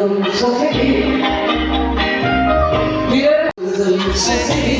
yolun seferi Diğer kızın seferi